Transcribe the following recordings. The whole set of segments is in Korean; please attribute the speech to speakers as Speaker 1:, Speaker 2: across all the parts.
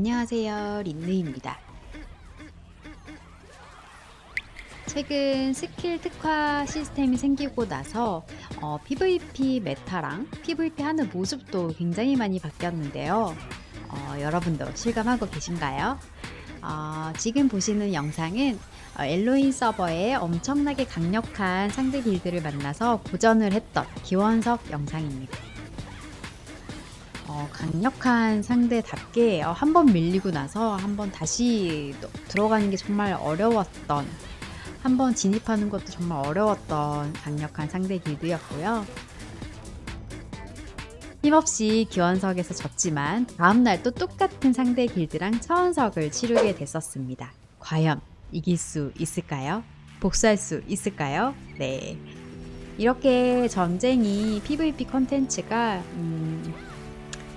Speaker 1: 안녕하세요 린느입니다. 최근 스킬 특화 시스템이 생기고 나서 어, PVP 메타랑 PVP 하는 모습도 굉장히 많이 바뀌었는데요. 어, 여러분도 실감하고 계신가요? 어, 지금 보시는 영상은 어, 엘로인 서버에 엄청나게 강력한 상대 길드를 만나서 고전을 했던 기원석 영상입니다. 어, 강력한 상대답게 어, 한번 밀리고 나서 한번 다시 또 들어가는 게 정말 어려웠던 한번 진입하는 것도 정말 어려웠던 강력한 상대 길드였고요. 힘없이 기원석에서 졌지만 다음날 또 똑같은 상대 길드랑 차원석을 치르게 됐었습니다. 과연 이길 수 있을까요? 복수할 수 있을까요? 네. 이렇게 전쟁이 PVP 컨텐츠가 음,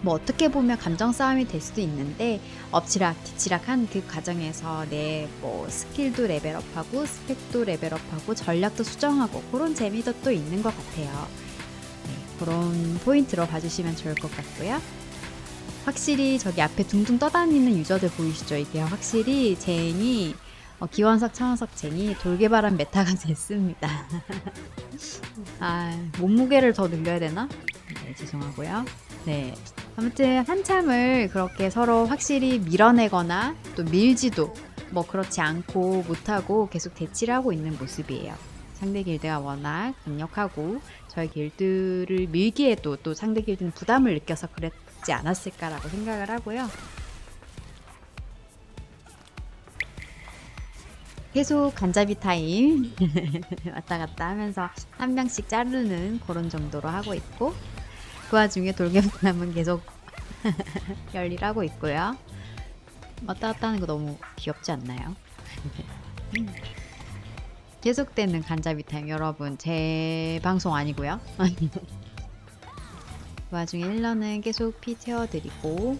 Speaker 1: 뭐 어떻게 보면 감정 싸움이 될 수도 있는데 엎치락 뒤치락 한 그 과정에서 내 뭐 스킬도 레벨업하고 스펙도 레벨업하고 전략도 수정하고 그런 재미도 또 있는 것 같아요. 네, 그런 포인트로 봐주시면 좋을 것 같고요. 확실히 저기 앞에 둥둥 떠다니는 유저들 보이시죠? 이게 확실히 쟁이 어, 기원석 차원석 쟁이 돌개바람 메타가 됐습니다. 아 몸무게를 더 늘려야 되나? 네, 죄송하고요. 네. 아무튼 한참을 그렇게 서로 확실히 밀어내거나 또 밀지도 뭐 그렇지 않고 못하고 계속 대치를 하고 있는 모습이에요. 상대 길드가 워낙 강력하고 저희 길드를 밀기에도 또 상대 길드는 부담을 느껴서 그랬지 않았을까라고 생각을 하고요. 계속 간자비 타임 왔다 갔다 하면서 한 명씩 자르는 그런 정도로 하고 있고 그 와중에 돌개바람은 계속 열일하고 있고요. 왔다 갔다 하는 거 너무 귀엽지 않나요? 계속되는 간자비 타임 여러분 제 방송 아니고요. 그 와중에 힐러는 계속 피 채워드리고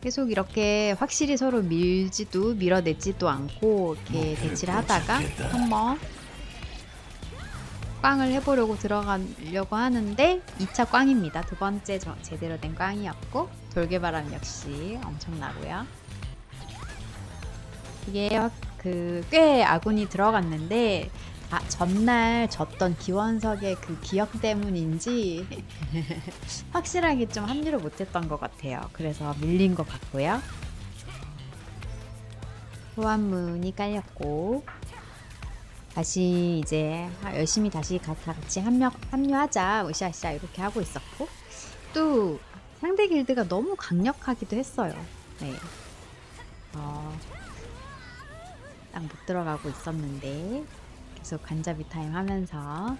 Speaker 1: 계속 이렇게 확실히 서로 밀지도 밀어내지도 않고 이렇게 대치를 하다가 한번 꽝을 해보려고 들어가려고 하는데 2차 꽝입니다. 두 번째 저- 제대로 된 꽝이었고 돌개바람 역시 엄청나고요. 이게 그 꽤 아군이 들어갔는데 아, 전날 졌던 기원석의 그 기억 때문인지 확실하게 좀 합류를 못했던 것 같아요. 그래서 밀린 것 같고요. 호환문이 깔렸고 다시 이제 하- 열심히 다시 같이 합류, 합류하자 으쌰으쌰 이렇게 하고 있었고 또 상대 길드가 너무 강력하기도 했어요. 네. 어, 딱못 들어가고 있었는데 계속 간자비 타임 하면서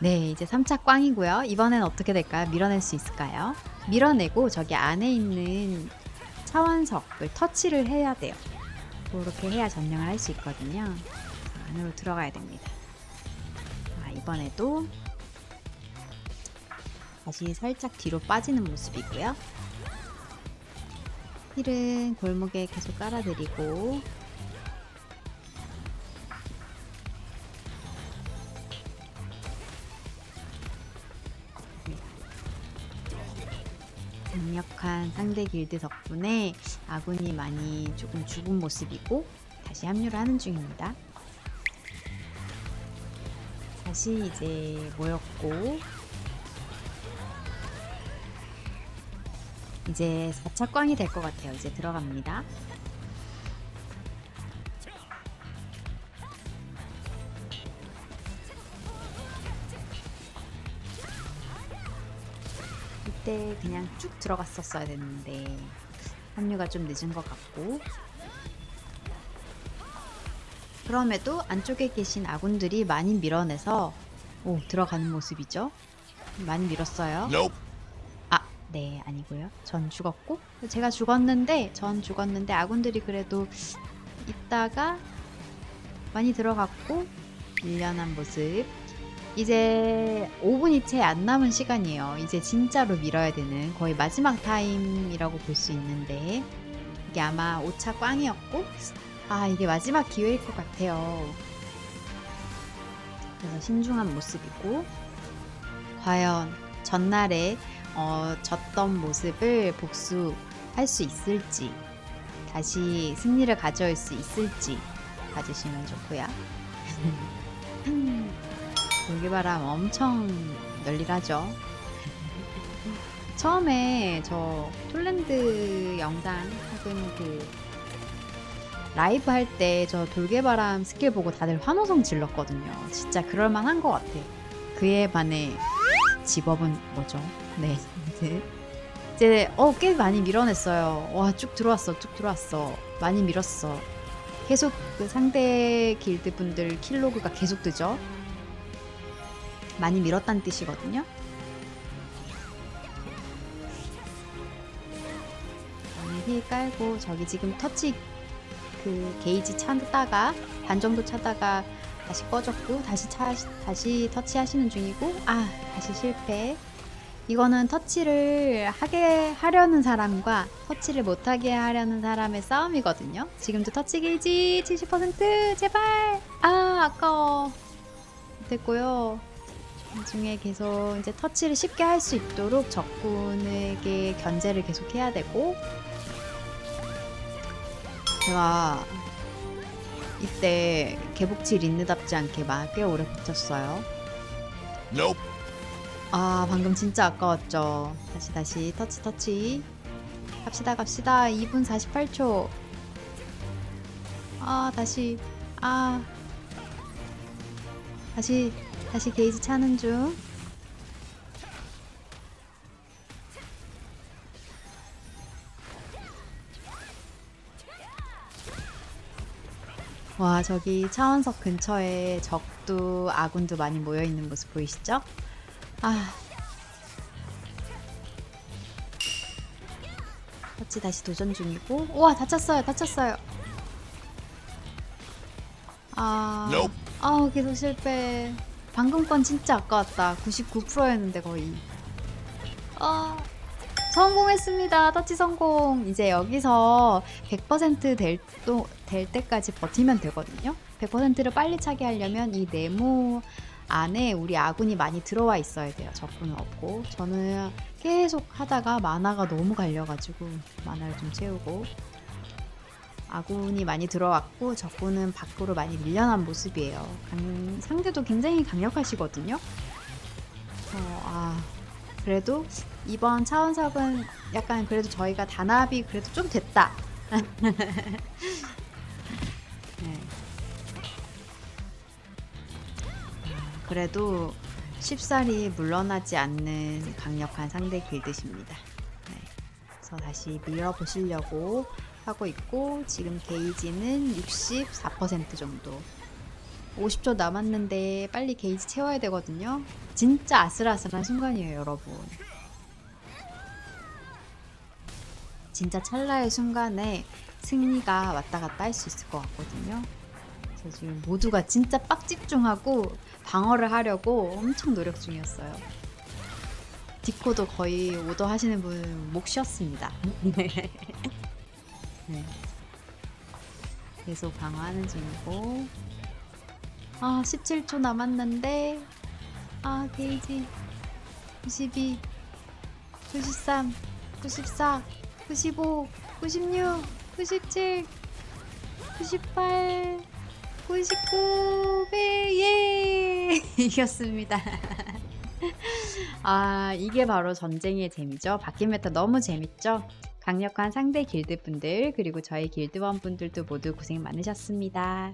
Speaker 1: 네 이제 3차 꽝이고요 이번엔 어떻게 될까요 밀어낼 수 있을까요 밀어내고 저기 안에 있는 차원석을 터치를 해야 돼요. 그렇게 해야 점령을 할 수 있거든요. 자, 안으로 들어가야 됩니다. 자, 이번에도 다시 살짝 뒤로 빠지는 모습이고요. 힐은 골목에 계속 깔아드리고 강력한 상대 길드 덕분에 아군이 많이 조금 죽은 모습이고 다시 합류를 하는 중입니다. 다시 이제 모였고 이제 4차 꽝이 될 것 같아요. 이제 들어갑니다. 이때 그냥 쭉 들어갔었어야 됐는데 합류가 좀 늦은 것 같고 그럼에도 안쪽에 계신 아군들이 많이 밀어내서 오 들어가는 모습이죠. 많이 밀었어요. 아, 네, 아니고요. 전 죽었고 제가 죽었는데 전 죽었는데 아군들이 그래도 있다가 많이 들어갔고 밀려난 모습. 이제 5분이 채 안 남은 시간이에요. 이제 진짜로 밀어야 되는 거의 마지막 타임이라고 볼 수 있는데 이게 아마 5차 꽝이었고 아 이게 마지막 기회일 것 같아요. 그래서 신중한 모습이고 과연 전날에 어, 졌던 모습을 복수할 수 있을지 다시 승리를 가져올 수 있을지 봐주시면 좋고요. 돌기바람 엄청 열일하죠. 처음에 저 톨랜드 영상 혹은 그 라이브 할 때 저 돌개바람 스킬 보고 다들 환호성 질렀거든요. 진짜 그럴만한 것 같아. 그에 반해 직업은 뭐죠? 네. 이제 이제 어 꽤 많이 밀어냈어요. 와 쭉 들어왔어, 쭉 들어왔어. 많이 밀었어. 계속 그 상대 길드 분들 킬로그가 계속 뜨죠. 많이 밀었다는 뜻이거든요. 힐 깔고 저기 지금 터치 그 게이지 찾다가 반 정도 차다가 다시 꺼졌고 다시 차 다시 터치하시는 중이고 아 다시 실패. 이거는 터치를 하게 하려는 사람과 터치를 못하게 하려는 사람의 싸움이거든요. 지금도 터치 게이지 70% 제발! 아 아까워. 됐고요 나중에 계속 이제 터치를 쉽게 할 수 있도록 적군에게 견제를 계속 해야 되고 제가 이때 개복치 린느답지 않게 막 꽤 오래 버텼어요.
Speaker 2: Nope.
Speaker 1: 아 방금 진짜 아까웠죠. 다시 다시 터치 터치 갑시다 갑시다 2분 48초. 아 다시 아 다시 다시 게이지 차는 중. 와 저기 차원석 근처에 적도 아군도 많이 모여 있는 모습 보이시죠? 아 터치 다시 도전 중이고 우와 다쳤어요 다쳤어요 아. 아우 계속 실패 방금 건 진짜 아까웠다. 99%였는데 거의. 아 성공했습니다. 터치 성공. 이제 여기서 100%될 될 때까지 버티면 되거든요. 100%를 빨리 차게 하려면 이 네모 안에 우리 아군이 많이 들어와 있어야 돼요. 적군은 없고. 저는 계속 하다가 만화가 너무 갈려가지고 만화를 좀 채우고 아군이 많이 들어왔고 적군은 밖으로 많이 밀려난 모습이에요. 강- 상대도 굉장히 강력하시거든요. 어, 아 그래도 이번 차원석은 약간 그래도 저희가 단합이 그래도 좀 됐다. 네. 아, 그래도 쉽사리 물러나지 않는 강력한 상대 길드십니다. 네. 그래서 다시 밀어보시려고 하고 있고 지금 게이지는 64% 정도. 50초 남았는데 빨리 게이지 채워야 되거든요. 진짜 아슬아슬한 순간이에요 여러분. 진짜 찰나의 순간에 승리가 왔다 갔다 할 수 있을 것 같거든요. 그래서 지금 모두가 진짜 빡 집중하고 방어를 하려고 엄청 노력 중이었어요. 디코도 거의 오더 하시는 분 목 쉬었습니다 네. 계속 방어하는 중이고. 아 17초 남았는데. 아 게이지. 92 93 94 95 96 97 98 99 100, 예! 이겼습니다. 아 이게 바로 전쟁의 재미죠? 바뀐 메타 너무 재밌죠 강력한 상대 길드 분들 그리고 저희 길드원 분들도 모두 고생 많으셨습니다.